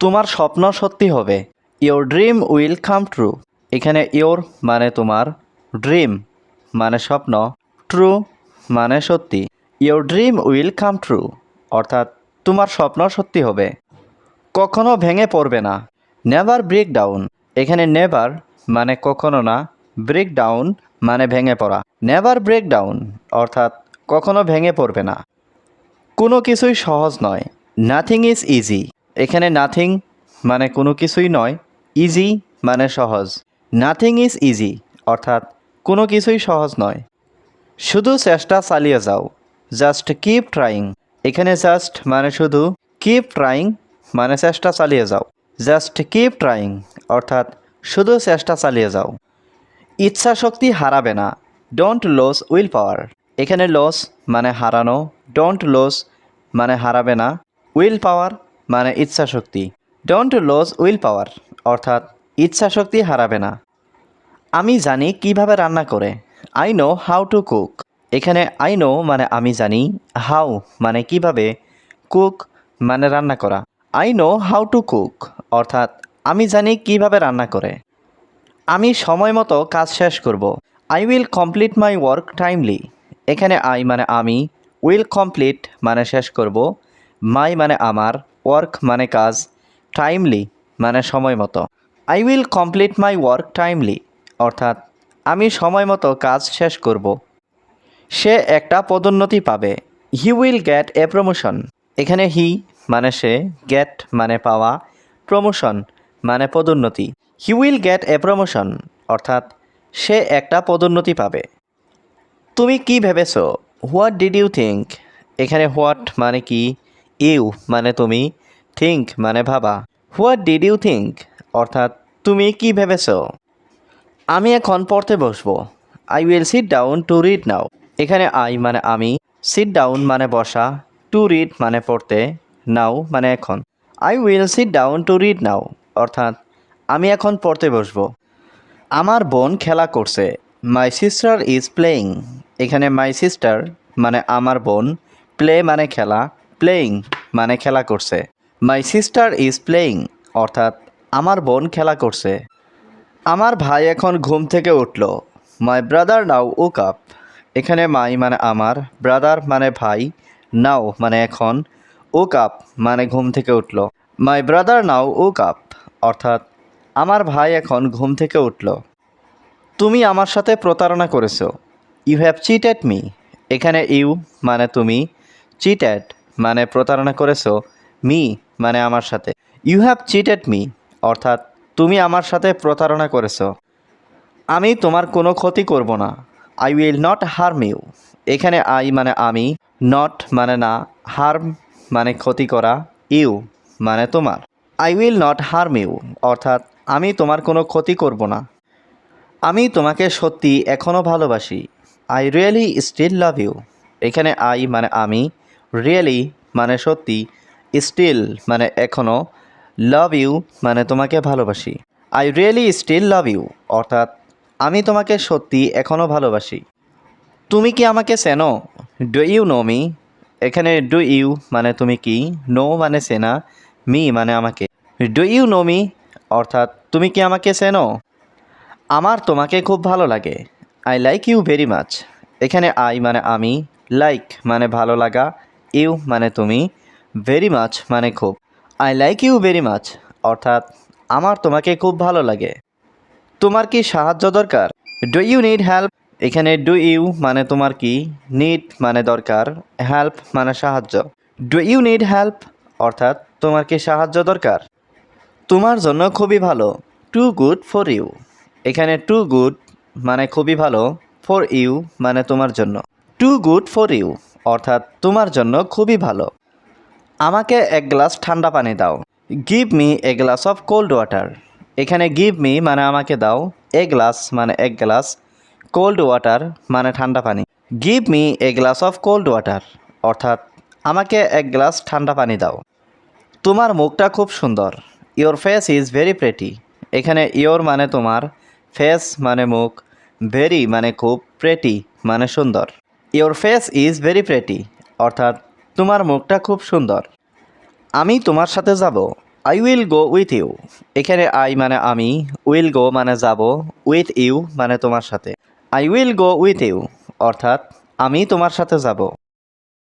তোমার স্বপ্ন সত্যি হবে। Your dream will come true এখানে ইয়োর মানে তোমার ড্রিম মানে স্বপ্ন ট্রু মানে সত্যি। Your dream will come true অর্থাৎ তোমার স্বপ্ন সত্যি হবে। কখনো ভেঙে পড়বে না। নেভার ব্রেক ডাউন এখানে নেভার মানে কখনো না ব্রেক ডাউন মানে ভেঙে পড়া। নেভার ব্রেক ডাউন অর্থাৎ কখনো ভেঙে পড়বে না। কোনো কিছুই সহজ নয়। নাথিং ইজ ইজি এখানে নাথিং মানে কোনো কিছুই নয় ইজি মানে সহজ। নাথিং ইজ ইজি অর্থাৎ কোনো কিছুই সহজ নয়। শুধু চেষ্টা চালিয়ে যাও জাস্ট কিপ ট্রাইং এখানে জাস্ট মানে শুধু কিপ ট্রাইং মানে চেষ্টা চালিয়ে যাও। জাস্ট কিপ ট্রাইং অর্থাৎ শুধু চেষ্টা চালিয়ে যাও। ইচ্ছা শক্তি হারাবে না ডোন্ট লস উইল পাওয়ার এখানে লস মানে হারানো ডোন্ট লস মানে হারাবে না উইল পাওয়ার মানে ইচ্ছা শক্তি ডোন্ট লস উইল পাওয়ার অর্থাৎ ইচ্ছা শক্তি হারাবে না। আমি জানি কীভাবে রান্না করে। I know how to cook এখানে আই নো মানে আমি জানি হাউ মানে কীভাবে কুক মানে রান্না করা। I know how to cook অর্থাৎ আমি জানি কীভাবে রান্না করে। আমি সময় মতো কাজ শেষ করব। I will complete my work timely এখানে আই মানে আমি উইল কমপ্লিট মানে শেষ করব। মাই মানে আমার ওয়ার্ক মানে কাজ টাইমলি মানে সময় মতো। I will complete my work timely অর্থাৎ আমি সময় মতো কাজ শেষ করব। সে একটা পদোন্নতি পাবে। He will get a promotion এখানে হি মানে সে গেট মানে পাওয়া প্রমোশন মানে পদোন্নতি। He will get a promotion অর্থাৎ সে একটা পদোন্নতি পাবে। তুমি কি ভেবেছো? হোয়াট ডিড ইউ থিঙ্ক এখানে হোয়াট মানে কি? ইউ মানে তুমি, থিঙ্ক মানে ভাবা। What did you think? অর্থাৎ, তুমি কি ভেবেছো? আমি এখন পড়তে বসবো। I will sit down to read now. এখানে আই মানে আমি, সিট ডাউন মানে বসা, টু রিড মানে পড়তে, নাও মানে এখন। I will sit down to read now, অর্থাৎ, আমি এখন পড়তে বসবো। আমার বোন খেলা করছে। My sister is playing. এখানে মাই সিস্টার মানে আমার বোন, প্লে মানে খেলা প্লেয়িং মানে খেলা করছে। মাই সিস্টার ইজ প্লেয়িং অর্থাৎ আমার বোন খেলা করছে। আমার ভাই এখন ঘুম থেকে উঠল। My brother now O cup এখানে মাই মানে আমার ব্রাদার মানে ভাই নাও মানে এখন ও কাপ মানে ঘুম থেকে উঠল। My brother now O cup অর্থাৎ আমার ভাই এখন ঘুম থেকে উঠল। তুমি আমার সাথে প্রতারণা করেছ। ইউ হ্যাভ চিটেড মি এখানে ইউ মানে তুমি চিটেড মানে প্রতারণা করেছ মি মানে আমার সাথে। ইউ হ্যাভ চিটেড মি অর্থাৎ তুমি আমার সাথে প্রতারণা করেছ। আমি তোমার কোনো ক্ষতি করব না। I will not harm you এখানে আই মানে আমি নট মানে না হার্ম মানে ক্ষতি করা ইউ মানে তোমার। I will not harm you অর্থাৎ আমি তোমার কোনো ক্ষতি করব না। আমি তোমাকে সত্যি এখনও ভালোবাসি। I really still love you এখানে আই মানে আমি রিয়েলি মানে সত্যি? স্টিল মানে এখনও লাভ ইউ মানে তোমাকে ভালোবাসি। I really still love you অর্থাৎ, আমি তোমাকে সত্যি এখনও ভালোবাসি। তুমি কি আমাকে চেনো? ডু ইউ নো মি এখানে ডু ইউ মানে তুমি কি? নো মানে চেনা। মি মানে আমাকে। ডু ইউ নো মি অর্থাৎ, তুমি কি আমাকে চেনো? আমার তোমাকে খুব ভালো লাগে। I like you very much এখানে আই মানে আমি। লাইক মানে ভালো লাগা। ইউ মানে তুমি ভেরি মাচ মানে খুব। I like you very much অর্থাৎ আমার তোমাকে খুব ভালো লাগে। তোমার কি সাহায্য দরকার? ডু ইউ নিড হেল্প এখানে ডু ইউ মানে তোমার কি? নিড মানে দরকার হেল্প মানে সাহায্য। ডু ইউ নিড হেল্প অর্থাৎ তোমার কি সাহায্য দরকার? তোমার জন্য খুবই ভালো টু গুড ফর ইউ এখানে টু গুড মানে খুবই ভালো ফর ইউ মানে তোমার জন্য। টু গুড ফর ইউ অর্থাৎ তোমার জন্য খুবই ভালো। আমাকে এক গ্লাস ঠান্ডা পানি দাও। Give me a glass of cold water এখানে গিভ মি মানে আমাকে দাও। এ গ্লাস মানে এক গ্লাস। কোল্ড ওয়াটার মানে ঠান্ডা পানি। Give me a glass of cold water অর্থাৎ আমাকে এক গ্লাস ঠান্ডা পানি দাও। তোমার মুখটা খুব সুন্দর। Your face is very pretty এখানে ইওর মানে তোমার। ফেস মানে মুখ। ভেরি মানে খুব প্রেটি মানে সুন্দর। Your face is very pretty অর্থাৎ, তোমার মুখটা খুব সুন্দর। আমি তোমার সাথে যাব। I will go with you এখানে আই মানে আমি উইল গো মানে যাব উইথ ইউ মানে তোমার সাথে। I will go with you অর্থাৎ, আমি তোমার সাথে যাব।